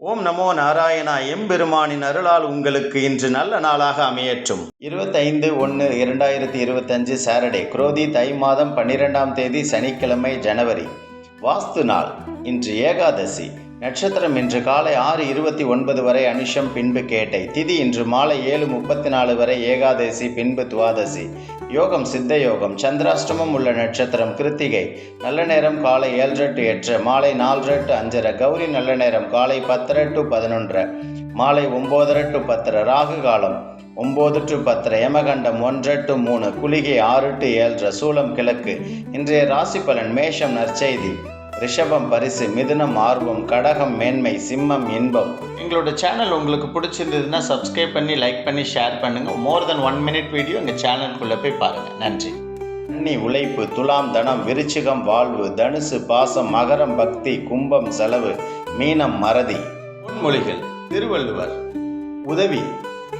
ஓம் நமோ நாராயணா எம்பெருமானின் அருளால் உங்களுக்கு இன்று நல்ல நாளாக அமையற்றும். இருபத்தைந்து ஒன்று இரண்டாயிரத்தி இருபத்தஞ்சு சாட்டர்டே குரோதி தை மாதம் பன்னிரெண்டாம் தேதி சனிக்கிழமை ஜனவரி. வாஸ்து நாள் இன்று ஏகாதசி. நட்சத்திரம் இன்று காலை ஆறு இருபத்தி ஒன்பது வரை அனுஷம் பின்பு கேட்டை. திதி இன்று மாலை ஏழு முப்பத்தி நாலு வரை ஏகாதசி பின்பு துவாதசி. யோகம் சித்த யோகம் சந்திராஷ்டமம் உள்ள நட்சத்திரம் கிருத்திகை. நல்ல நேரம் காலை ஏழரை டு எட்டு மாலை நாலரை டு அஞ்சரை கௌரி நல்ல நேரம் காலை பத்தரை டு பதினொன்றரை மாலை ஒம்போதரை டு பத்தரை ராகு காலம் ஒம்பது டு பத்தரை யமகண்டம் ஒன்றரை டு மூணு குளிகை ஆறு டு ஏழரை சூலம் கிழக்கு. இன்றைய ராசி பலன் மேஷம் நற்செய்தி. ரிஷபம் பரிசு மிதுனம் ஆர்வம் கடகம் மேன்மை சிம்மம் இன்பம். எங்களோட சேனல் உங்களுக்கு பிடிச்சிருந்ததுன்னா சப்ஸ்கிரைப் பண்ணி லைக் பண்ணி ஷேர் பண்ணுங்க. More then one minute video எங்கள் சேனலுக்குள்ளே போய் பாருங்க. நன்றி. கன்னி உழைப்பு துலாம் தனம் விருச்சிகம் வாழ்வு தனுசு பாசம் மகரம் பக்தி கும்பம் செலவு மீனம் மறதி. பொன்மொழிகள் திருவள்ளுவர். உதவி.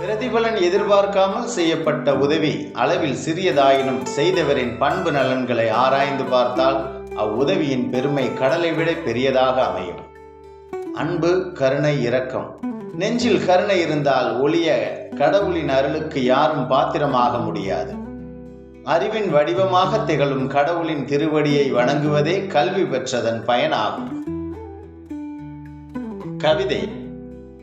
பிரதிபலன் எதிர்பார்க்காமல் செய்யப்பட்ட உதவி. அளவில் சிறியதாயினும் செய்தவரின் பண்பு நலன்களை ஆராய்ந்து பார்த்தால் அவ்வுதவியின் பெருமை கடலை விட பெரியதாக அமையும். அன்பு கருணை இரக்கம். நெஞ்சில் கருணை இருந்தால் ஒளிய கடவுளின் அருளுக்கு யாரும் பாத்திரமாக முடியாது. அறிவின் வடிவமாக திகழும் கடவுளின் திருவடியை வணங்குவதே கல்வி பெற்றதன் பயனாகும். கவிதை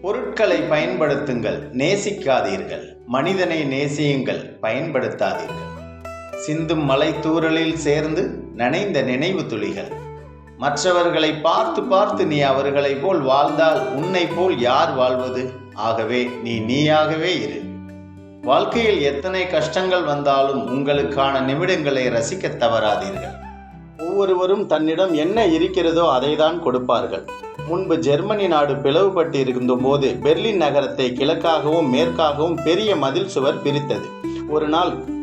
பொருட்களை பயன்படுத்துங்கள் நேசிக்காதீர்கள். மனிதனை நேசியுங்கள் பயன்படுத்தாதீர்கள். சிந்தும் மலை சேர்ந்து நனைந்த நினைவு துளிகள். மற்றவர்களை பார்த்து பார்த்து நீ அவர்களைப் போல் வாழ்ந்தால் உன்னை போல் யார் வாழ்வது? ஆகவே நீ நீயாகவே இரு. வாழ்க்கையில் எத்தனை கஷ்டங்கள் வந்தாலும் உங்களுக்கான நிமிடங்களை ரசிக்கத் தவறாதீர்கள். ஒவ்வொருவரும் தன்னிடம் என்ன இருக்கிறதோ அதைதான் கொடுப்பார்கள். முன்பு ஜெர்மனி நாடு பிளவுபட்டு இருந்தபோது பெர்லின் நகரத்தை கிழக்காகவும் மேற்காகவும் பெரிய மதில் சுவர் பிரித்தது. ஒரு நாள்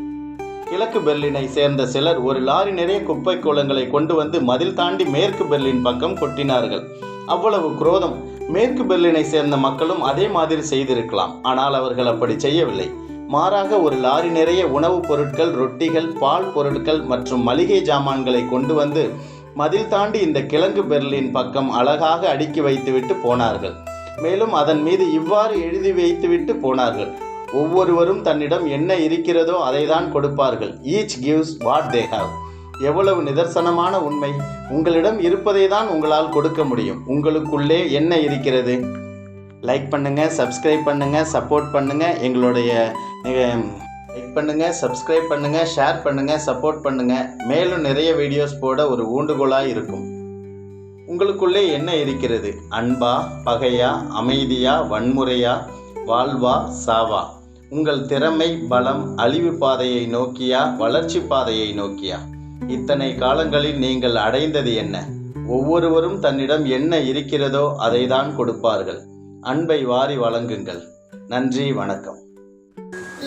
கிழக்கு பெர்லினை சேர்ந்த சிலர் ஒரு லாரி நிறைய குப்பை கூலங்களை கொண்டு வந்து மதில் தாண்டி மேற்கு பெர்லின் பக்கம் கொட்டினார்கள். அவ்வளவு குரோதம். மேற்கு பெர்லினை சேர்ந்த மக்களும் அதே மாதிரி செய்திருக்கலாம். ஆனால் அவர்கள் அப்படி செய்யவில்லை. மாறாக ஒரு லாரி நிறைய உணவுப் பொருட்கள் ரொட்டிகள் பால் பொருட்கள் மற்றும் மளிகை ஜாமான்களை கொண்டு வந்து மதில் தாண்டி இந்த கிழங்கு பெர்லின் பக்கம் அழகாக அடுக்கி வைத்துவிட்டு போனார்கள். மேலும் அதன் மீது இவ்வாறு எழுதி வைத்துவிட்டு போனார்கள். ஒவ்வொருவரும் தன்னிடம் என்ன இருக்கிறதோ அதை தான் கொடுப்பார்கள். Each gives what they have எவ்வளவு நிதர்சனமான உண்மை. உங்களிடம் இருப்பதை தான் உங்களால் கொடுக்க முடியும். உங்களுக்குள்ளே என்ன இருக்கிறது? லைக் பண்ணுங்கள் சப்ஸ்கிரைப் பண்ணுங்கள் சப்போர்ட் பண்ணுங்கள் எங்களுடைய லைக் பண்ணுங்கள் சப்ஸ்கிரைப் பண்ணுங்கள் ஷேர் பண்ணுங்கள் சப்போர்ட் பண்ணுங்கள் மேலும் நிறைய வீடியோஸ் போட ஒரு ஊண்டுகோலாக இருக்கும். உங்களுக்குள்ளே என்ன இருக்கிறது? அன்பா பகையா அமைதியா வன்முறையா வாழ்வா சாவா. உங்கள் திறமை பலம் அழிவு பாதையை நோக்கியா வளர்ச்சி பாதையை நோக்கியா? இத்தனை காலங்களில் நீங்கள் அடைந்தது என்ன? ஒவ்வொருவரும் தன்னிடம் என்ன இருக்கிறதோ அதை தான் கொடுப்பார்கள். அன்பை வாரி வழங்குங்கள். நன்றி வணக்கம்.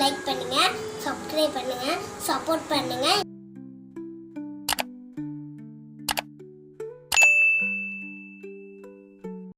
லைக் பண்ணுங்க சப்ஸ்கிரைப் பண்ணுங்க சப்போர்ட் பண்ணுங்க.